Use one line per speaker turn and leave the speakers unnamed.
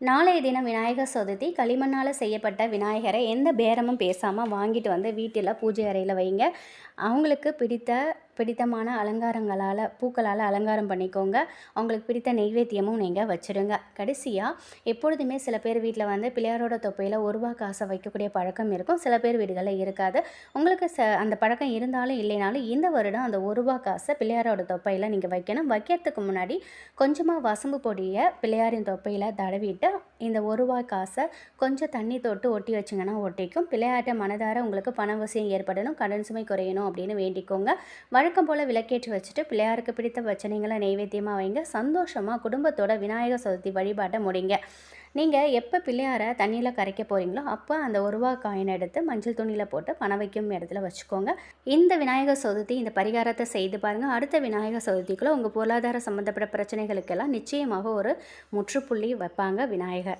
நாளைய தினம் விநாயகர் சதுர்த்தி களிமண்ணால் செய்யப்பட்ட விநாயகரை எந்த பேரமும் பேசாமல் வாங்கிட்டு வந்து வீட்டில் பூஜை அறையில் வைங்க. அவங்களுக்கு பிடித்த பிடித்தமான அலங்காரங்களால் பூக்களால் அலங்காரம் பண்ணிக்கோங்க. அவங்களுக்கு பிடித்த நெய்வேத்தியமும் நீங்கள் வச்சுடுங்க கடைசியாக எப்பொழுதுமே சில பேர் வீட்டில் வந்து பிள்ளையாரோட தொப்பையில் ஒரு ரூபா காசை வைக்கக்கூடிய பழக்கம் இருக்கும். சில பேர் வீடுகளில் இருக்காது. உங்களுக்கு ச அந்த பழக்கம் இருந்தாலும் இல்லைனாலும் இந்த வருடம் அந்த ஒரு ரூபா காசை பிள்ளையாரோட தொப்பையில் நீங்கள் வைக்கணும். வைக்கிறதுக்கு முன்னாடி கொஞ்சமாக வசம்பு பொடியை பிள்ளையாரின் தொப்பையில் தடவிட்டு இந்த ஒரு காசை கொஞ்சம் தண்ணி தொட்டு ஒட்டி வச்சிங்கன்னா ஒட்டிக்கும். பிள்ளையாட்ட மனதார உங்களுக்கு பணவசியம் ஏற்படணும். கடன் சுமை குறையணும் அப்படின்னு வேண்டிக்கோங்க. வழக்கம் போல் விளக்கேற்றி வச்சுட்டு பிள்ளையாருக்கு பிடித்த வச்சனைங்களை நைவேத்தியமாக வைங்க. சந்தோஷமாக குடும்பத்தோட விநாயகர் சதுர்த்தி வழிபாட்டை முடிங்க. நீங்கள் எப்போ பிள்ளையாரை தண்ணியில் கரைக்க போகிறீங்களோ அப்போ அந்த ஒரு காயின் எடுத்து மஞ்சள் துணியில் போட்டு பணம் வைக்கும் இடத்துல வச்சுக்கோங்க. இந்த விநாயகர் சதுர்த்தி இந்த பரிகாரத்தை செய்து பாருங்கள் அடுத்த விநாயகர் சதுர்த்திக்குள்ளே உங்கள் பொருளாதார சம்மந்தப்பட்ட பிரச்சனைகளுக்கெல்லாம் நிச்சயமாக ஒரு முற்றுப்புள்ளி வைப்பாங்க விநாயகர்.